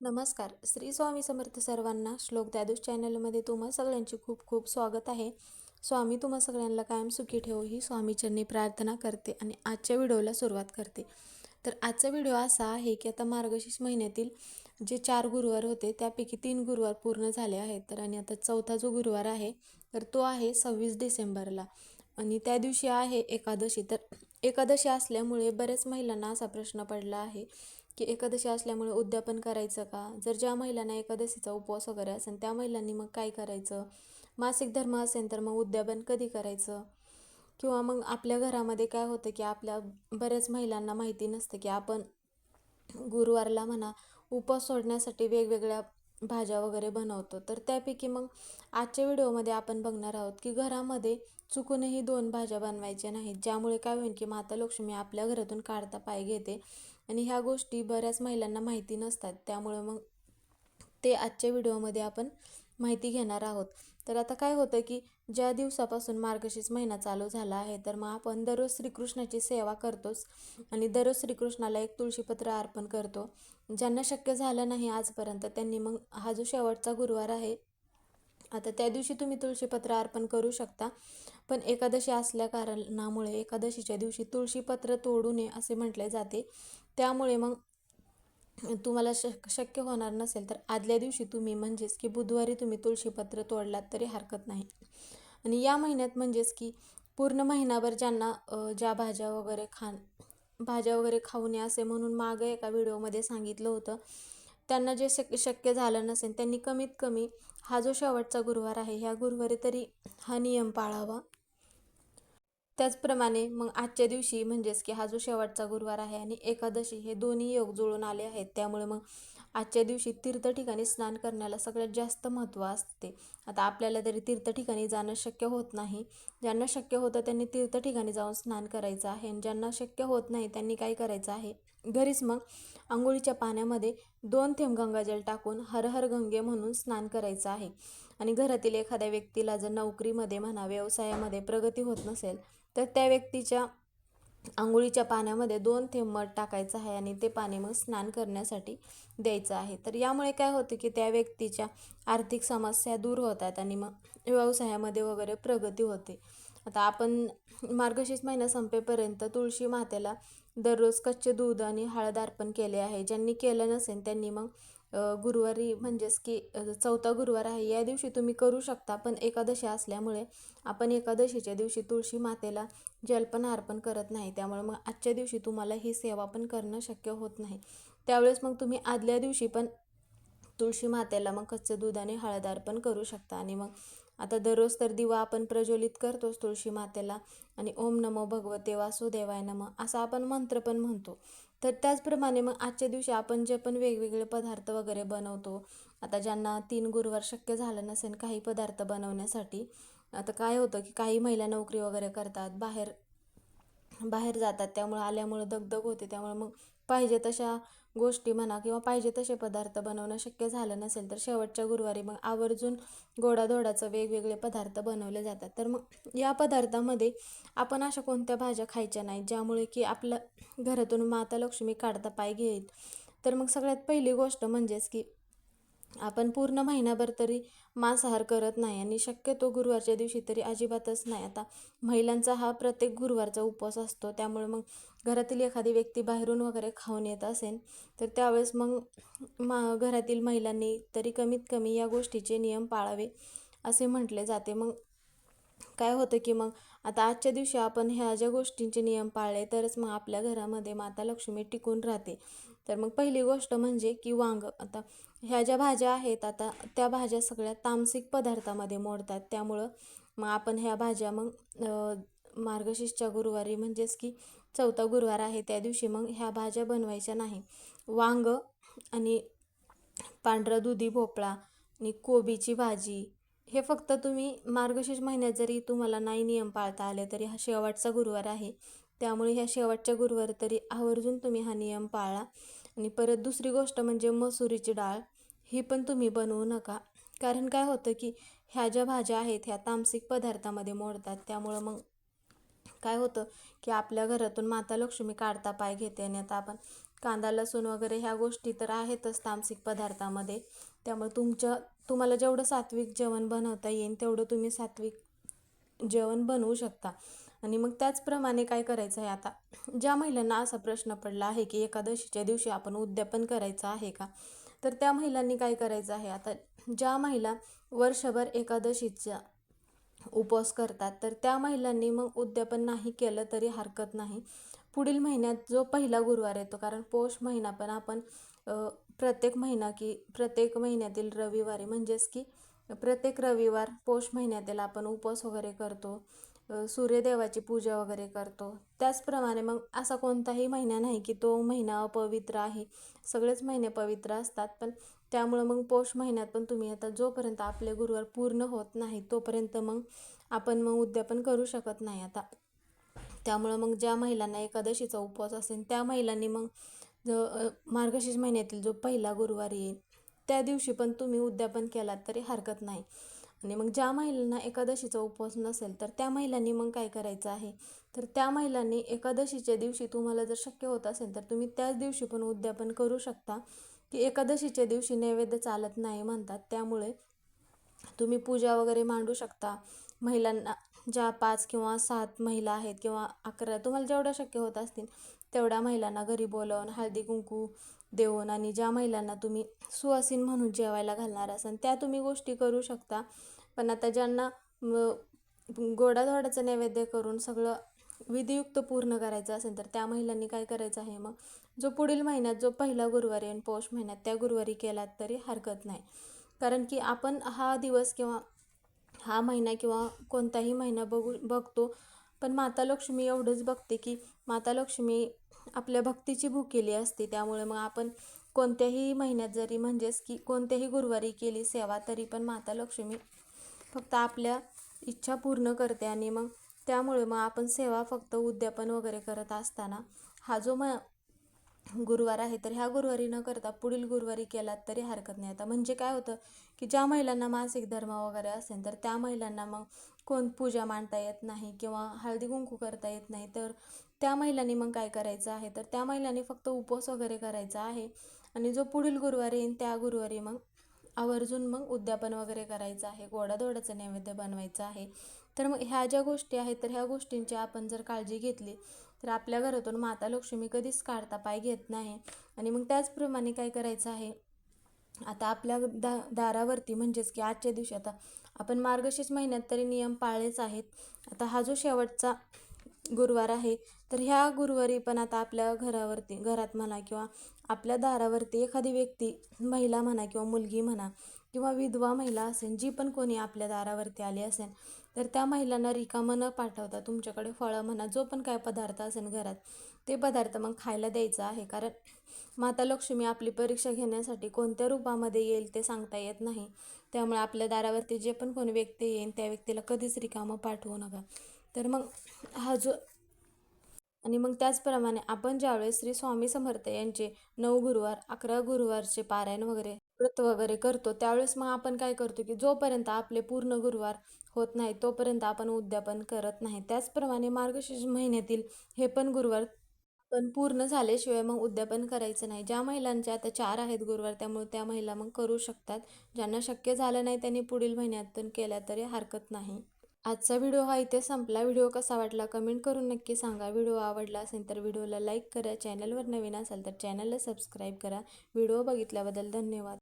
नमस्कार. श्री स्वामी समर्थ सर्वांना श्लोक द्यादूश चॅनलमध्ये तुम्हा सगळ्यांचे खूप खूप स्वागत आहे. स्वामी तुम्हा सगळ्यांना कायम सुखी ठेवू ही स्वामीचरणी प्रार्थना करते आणि आजच्या व्हिडिओला सुरुवात करते. तर आजचा व्हिडिओ असा आहे की आता मार्गशीर्ष महिन्यातील जे चार गुरुवार होते त्यापैकी तीन गुरुवार पूर्ण झाले आहेत. तर आणि आता चौथा जो गुरुवार आहे तर तो आहे सव्वीस डिसेंबरला. आणि त्या दिवशी आहे एकादशी. तर एकादशी असल्यामुळे बऱ्याच महिलांना असा प्रश्न पडला आहे की एकादशी असल्यामुळे उद्यापन करायचं का? जर ज्या महिलांना एकादशीचा उपवास वगैरे असेल त्या महिलांनी मग काय करायचं? मासिक धर्म असेल तर मग उद्यापन कधी करायचं? किंवा मग आपल्या घरामध्ये काय होतं की आपल्या बऱ्याच महिलांना माहिती नसतं की आपण गुरुवारला म्हणा उपवास सोडण्यासाठी वेगवेगळ्या भाज्या वगैरे बनवतो. तर त्यापैकी मग आजच्या व्हिडिओमध्ये आपण बघणार आहोत की घरामध्ये चुकूनही दोन भाज्या बनवायच्या नाहीत ज्यामुळे काय होईल की माता लक्ष्मी आपल्या घरातून काढता पाय घेते. आणि ह्या गोष्टी बऱ्याच महिलांना माहिती नसतात. त्यामुळे मग ते आजच्या व्हिडिओमध्ये आपण माहिती घेणार आहोत. तर आता काय होतं की ज्या दिवसापासून मार्गशीर्ष महिना चालू झाला आहे तर मग आपण दररोज श्रीकृष्णाची सेवा करतोच. आणि दररोज श्रीकृष्णाला एक तुळशीपत्र अर्पण करतो. ज्यांना शक्य झालं नाही आजपर्यंत त्यांनी मग हा जो शेवटचा गुरुवार आहे आता त्या दिवशी तुम्ही तुळशीपत्र अर्पण करू शकता. पण एकादशी असल्या कारणामुळे एकादशीच्या दिवशी तुळशीपत्र तोडू नये असे म्हटले जाते. त्यामुळे मग तुम्हाला शक शक्य होणार नसेल तर आदल्या दिवशी तुम्ही म्हणजेच की बुधवारी तुम्ही तुळशीपत्र तोडलात तरी हरकत नाही. आणि या महिन्यात म्हणजेच की पूर्ण महिनाभर ज्यांना ज्या भाज्या वगैरे खाण भाज्या वगैरे खाऊ नये असे म्हणून मागं एका व्हिडिओमध्ये सांगितलं होतं. त्यांना जे शक शक्य झालं नसेल त्यांनी कमीत कमी हा जो शेवटचा गुरुवार आहे ह्या गुरुवारी तरी हा नियम पाळावा. त्याचप्रमाणे मग आजच्या दिवशी म्हणजेच की हा जो शेवटचा गुरुवार आहे आणि एकादशी हे दोन्ही योग जुळून आले आहेत. त्यामुळे मग आजच्या दिवशी तीर्थ ठिकाणी स्नान करण्याला सगळ्यात जास्त महत्त्व असते. आता आपल्याला तरी तीर्थ ठिकाणी जाणं शक्य होत नाही. ज्यांना शक्य होतं त्यांनी तीर्थ ठिकाणी जाऊन स्नान करायचं आहे आणि ज्यांना शक्य होत नाही त्यांनी काय करायचं आहे? घरीच मग आंघोळीच्या पाण्यामध्ये दोन थेंब गंगाजल टाकून हर हर गंगे म्हणून स्नान करायचं आहे. आणि घरातील एखाद्या व्यक्तीला जर नोकरीमध्ये म्हणा व्यवसायामध्ये प्रगती होत नसेल तर त्या व्यक्तीच्या आंघोळीच्या पाण्यामध्ये दोन थेंब मध टाकायचं आहे आणि ते पाणी मग स्नान करण्यासाठी द्यायचं आहे. तर यामुळे काय होतं की त्या व्यक्तीच्या आर्थिक समस्या दूर होतात आणि मग व्यवसायामध्ये वगैरे प्रगती होते. आता आपण मार्गशीर्ष महिना संपेपर्यंत तुळशी मातेला दररोज कच्चे दूध आणि हळद अर्पण केले आहे. ज्यांनी केलं नसेल त्यांनी मग गुरुवारी म्हणजेच की चौथा गुरुवार आहे. या दिवशी तुम्ही करू शकता पण एकादशी असल्यामुळे आपण एकादशीच्या दिवशी तुळशी मातेला जलपण अर्पण करत नाही. त्यामुळे मग आजच्या दिवशी तुम्हाला ही सेवा पण करणं शक्य होत नाही. त्यावेळेस मग तुम्ही आदल्या दिवशी पण तुळशी मातेला मग कच्चं दूध आणि हळद अर्पण करू शकता आणि मग आता दररोज तर दिवा आपण प्रज्वलित करतोच तुळशी मातेला आणि ओम नमो भगवते वासुदेवाय नम असा आपण मंत्र पण म्हणतो. तर त्याचप्रमाणे मग आजच्या दिवशी आपण जे पण वेगवेगळे पदार्थ वगैरे बनवतो आता ज्यांना तीन गुरुवार शक्य झालं नसेल काही पदार्थ बनवण्यासाठी आता काय होतं की काही महिला नोकरी वगैरे करतात बाहेर बाहेर जातात त्यामुळे आल्यामुळं दगदग होते त्यामुळे मग पाहिजे तशा गोष्टी म्हणा किंवा पाहिजे तसे पदार्थ बनवणं शक्य झालं नसेल तर शेवटच्या गुरुवारी मग आवर्जून गोडाधोडाचं वेगवेगळे पदार्थ बनवले जातात. तर मग या पदार्थामध्ये आपण अशा कोणत्या भाज्या खायच्या नाहीत ज्यामुळे की आपलं घरातून माता लक्ष्मी काढता पाय घेईल? तर मग सगळ्यात पहिली गोष्ट म्हणजेच की आपण पूर्ण महिनाभर तरी मांसाहार करत नाही आणि शक्यतो गुरुवारच्या दिवशी तरी अजिबातच नाही. आता महिलांचा हा प्रत्येक गुरुवारचा उपवास असतो त्यामुळे मग घरातील एखादी व्यक्ती बाहेरून वगैरे खाऊन येत असेल तर त्यावेळेस मग मा घरातील महिलांनी तरी कमीत कमी या गोष्टीचे नियम पाळावे असे म्हटले जाते. मग काय होतं की मग आता आजच्या दिवशी आपण ह्या ज्या गोष्टींचे नियम पाळले तरच मग आपल्या घरामध्ये माता लक्ष्मी टिकून राहते. तर मग पहिली गोष्ट म्हणजे की वांग. आता ह्या ज्या भाज्या आहेत आता त्या भाज्या सगळ्या तामसिक पदार्थामध्ये मोडतात. त्यामुळं मग आपण ह्या भाज्या मग मार्गशीर्षच्या गुरुवारी म्हणजेच की चौथा गुरुवार आहे त्या दिवशी मग ह्या भाज्या बनवायच्या नाही. वांग आणि पांढरा दुधी भोपळा आणि कोबीची भाजी. हे फक्त तुम्ही मार्गशीर्ष महिन्यात जरी तुम्हाला नाही नियम पाळता आले तरी हा शेवटचा गुरुवार आहे. त्यामुळे ह्या शेवटच्या गुरुवार तरी आवर्जून तुम्ही हा नियम पाळा. आणि परत दुसरी गोष्ट म्हणजे मसुरीची डाळ ही पण तुम्ही बनवू नका. कारण काय होतं की ह्या ज्या भाज्या आहेत ह्या तामसिक पदार्थामध्ये मोडतात. त्यामुळं मग काय होतं की आपल्या घरातून माता लक्ष्मी काढता पाय घेते आणि आता आपण कांदा लसूण वगैरे ह्या गोष्टी तर आहेतच तामसिक पदार्थामध्ये. त्यामुळे तुमच्या तुम्हाला जेवढं सात्विक जेवण बनवता येईल तेवढं तुम्ही सात्विक जेवण बनवू शकता. आणि मग त्याचप्रमाणे काय करायचं आहे आता? ज्या महिलांना असा प्रश्न पडला आहे की एकादशीच्या दिवशी आपण उद्यापन करायचं आहे का? तर त्या महिलांनी काय करायचं आहे? आता ज्या महिला वर्षभर एकादशीच्या उपवास करतात. तर त्या महिलांनी मग उद्यापन नाही केलं तरी हरकत नाही. पुढील महिन्यात जो पहिला गुरुवार येतो कारण पौष महिना पण आपण प्रत्येक महिना की प्रत्येक महिन्यातील रविवारी म्हणजेच की प्रत्येक रविवार पौष महिन्यातील आपण उपवास वगैरे करतो सूर्यदेवाची पूजा वगैरे करतो. त्याचप्रमाणे मग असा कोणताही महिना नाही की तो महिना अपवित्र आहे. सगळेच महिने पवित्र असतात पण त्यामुळं मग पौष महिन्यात पण तुम्ही आता जोपर्यंत आपले गुरुवार पूर्ण होत नाही तोपर्यंत मग आपण मग उद्यापन करू शकत नाही आता. त्यामुळं मग ज्या महिलांना एकादशीचा उपवास असेल त्या महिलांनी मग जो मार्गशीर्ष महिन्यातील जो पहिला गुरुवार येईल त्या दिवशी पण तुम्ही उद्यापन केलात तरी हरकत नाही. आणि मग ज्या महिलांना एकादशीचा उपवास नसेल तर त्या महिलांनी मग काय करायचं आहे? तर त्या महिलांनी एकादशीच्या दिवशी तुम्हाला जर शक्य होत असेल तर तुम्ही त्याच दिवशी पण उद्यापन करू शकता. की एकादशीच्या दिवशी नैवेद्य चालत नाही म्हणतात. त्यामुळे तुम्ही पूजा वगैरे मांडू शकता. महिलांना ज्या पाच किंवा सात महिला आहेत किंवा अकरा तुम्हाला जेवढं शक्य होत असतील तेवढ्या महिलांना घरी बोलवून हळदी कुंकू देऊन आणि ज्या महिलांना तुम्ही सुवासीन म्हणून जेवायला घालणार असाल त्या तुम्ही गोष्टी करू शकता. पण आता ज्यांना गोडाधोडाचं नैवेद्य करून सगळं विधियुक्त पूर्ण करायचं असेल तर त्या महिलांनी काय करायचं आहे मग? जो पुढील महिन्यात जो पहिला गुरुवारी आणि पौष महिन्यात त्या गुरुवारी केलात तरी हरकत नाही. कारण की आपण हा दिवस किंवा हा महिना किंवा कोणताही महिना बघू बघतो. पण माता लक्ष्मी एवढंच बघते की माता लक्ष्मी आपल्या भक्तीची भूकेली असते. त्यामुळे मग आपण कोणत्याही महिन्यात जरी म्हणजेच की कोणत्याही गुरुवारी केली सेवा तरी पण माता लक्ष्मी फक्त आपल्या इच्छा पूर्ण करते आणि मग त्यामुळे मग आपण सेवा फक्त उद्यापन वगैरे करत असताना हा जो म गुरुवार आहे तर ह्या गुरुवारी न करता पुढील गुरुवारी केलात तरी हरकत नाही. आता म्हणजे काय होतं की ज्या महिलांना मासिक धर्म वगैरे असेल तर त्या महिलांना मग कोण पूजा मांडता येत नाही किंवा हळदी कुंकू करता येत नाही. तर त्या महिलांनी मग काय करायचं आहे? तर त्या महिलांनी फक्त उपवास वगैरे करायचा आहे आणि जो पुढील गुरुवारी येईल त्या गुरुवारी मग आवर्जून मग उद्यापन वगैरे करायचं आहे गोडाधोडाचं नैवेद्य बनवायचं आहे. तर मग ह्या ज्या गोष्टी आहेत तर ह्या गोष्टींची आपण जर काळजी घेतली तर आपल्या घरातून माता लक्ष्मी कधीच काढता पाय घेत नाही. आणि मग त्याचप्रमाणे काय करायचं आहे? आता आपल्या दा दारावरती म्हणजेच की आजच्या दिवशी आता आपण मार्गशीर्ष महिन्यात तरी नियम पाळलेच आहेत. आता हा जो शेवटचा गुरुवार आहे तर ह्या गुरुवारी पण आता आपल्या घरावरती घरात म्हणा किंवा आपल्या दारावरती एखादी व्यक्ती महिला म्हणा किंवा मुलगी म्हणा किंवा विधवा महिला असेल जी पण कोणी आपल्या दारावरती आली असेल तर त्या महिलांना रिकामं न पाठवता तुमच्याकडे फळं म्हणा जो पण काय पदार्थ असेल घरात ते पदार्थ मग खायला द्यायचं आहे. कारण माता लक्ष्मी आपली परीक्षा घेण्यासाठी कोणत्या रूपामध्ये येईल ते सांगता येत नाही. त्यामुळे आपल्या दारावरती जे पण कोणी व्यक्ती येईल त्या व्यक्तीला कधीच रिकामं पाठवू नका. तर मग हा जो आणि मग त्याचप्रमाणे आपण ज्यावेळेस श्री स्वामी समर्थ यांचे नऊ गुरुवार अकरा गुरुवारचे पारायण वगैरे व्रत वगैरे करतो त्यावेळेस मग आपण काय करतो की जोपर्यंत आपले पूर्ण गुरुवार होत नाही तोपर्यंत आपण उद्यापन करत नाही. त्याचप्रमाणे मार्गशीर्ष महिन्यातील हे पण गुरुवार पण पूर्ण झाल्याशिवाय मग उद्यापन करायचं नाही. ज्या महिलांच्या आता चार आहेत गुरुवार त्यामुळे त्या महिला मग करू शकतात. ज्यांना शक्य झालं नाही त्यांनी पुढील महिन्यातून केल्या तरी हरकत नाही. आजचा व्हिडिओ हा इथे संपला. व्हिडिओ कसा वाटला कमेंट करून नक्की सांगा. व्हिडिओ आवडला असेल तर व्हिडिओला लाईक करा. चॅनलवर नवीन असाल तर चॅनलला सबस्क्राईब करा. व्हिडिओ बघितल्याबद्दल धन्यवाद.